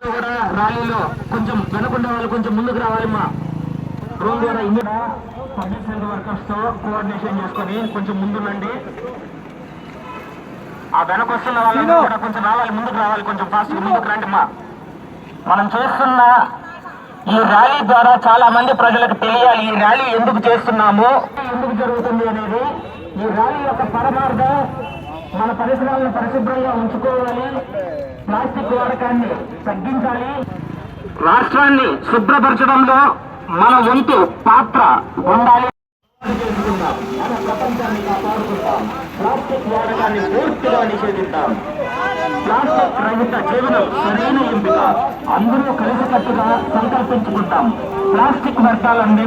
కూడా ర్యాలీలో కొంచెం వెనకుండా వాళ్ళు కొంచెం ముందుకు రావాలమ్మా రోడ్ ద్వారా ఇందులో పబ్లిక్ హెల్త్ వర్కర్స్తో కోఆర్డినేషన్ చేసుకొని కొంచెం ముందుండండి. ఆ వెనక వస్తున్న వాళ్ళు కూడా కొంచెం రావాలి ముందుకు రావాలి కొంచెం ఫాస్ట్ ముందుకు రండి మనం చేస్తున్న ఈ ర్యాలీ ద్వారా చాలా మంది ప్రజలకు తెలియాలి ఈ ర్యాలీ ఎందుకు చేస్తున్నాము? ఎందుకు జరుగుతుంది అనేది ఈ ర్యాలీ యొక్క పరమార్థం మన పరిసరాలను పరిశుభ్రంగా ఉంచుకోవాలి. ప్లాస్టిక్ వాడకాన్ని తగ్గించాలి. రాష్ట్రాన్ని శుభ్రపరచడంలో మన వంతు పాత్ర ఉండాలి. మన ప్రపంచాన్ని కాపాడుకుంటాం. ప్లాస్టిక్ వాడకాన్ని పూర్తిగా నిషేధిద్దాం ప్లాస్టిక్ రహిత జీవనం సరైన ఎంపిక. అందరూ కలిసికట్టుగా సంకల్పించుకుంటాం. ప్లాస్టిక్ వ్యర్థాలన్నీ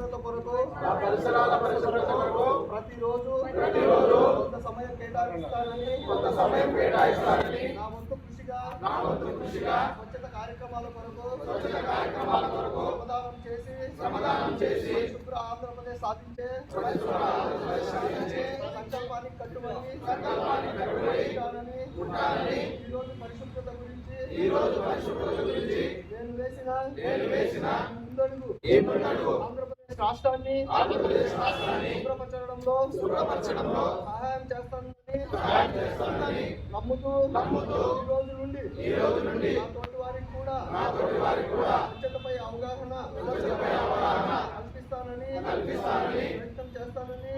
పరిశుభ్రత కొరకు నా పరిసరాల పరిశుభ్రత కొరకు ప్రతిరోజు ప్రతిరోజు కొంత సమయం కేటాయిస్తానని కొంత సమయం కేటాయిస్తానని నా వంతు కృషిగా నా వంతు కృషిగా స్వచ్ఛత కార్యక్రమాల కొరకు స్వచ్ఛత కార్యక్రమాల కొరకు శ్రమదానం చేసి శ్రమదానం చేసి శుభ్ర ఆంధ్రప్రదేశ్ సాధించే సాధించే సంకల్పానికి కట్టుబడి సంకల్పానికి కట్టుబడి ఉంటానని ఉంటానని ఈ రోజు పరిశుభ్రత గురించి ఈ రోజు పరిశుభ్రత గురించి నేను వేసిన నేను వేసిన ముందడుగు రాష్ట్రాన్ని ఆంధ్రప్రదేశ్ రాష్ట్రాన్ని శుభ్రపరచడంలో శుభ్రపరచడంలో సహాయం చేస్తానని నమ్ముతూ నమ్ముతూ ఈ రోజు నుండి ఈ రోజు నుండి నా తోటి వారికి కూడా నా తోటి వారికి కూడా స్వచ్ఛతపై అవగాహన కల్పిస్తానని కల్పిస్తానని ప్రయత్నం చేస్తానని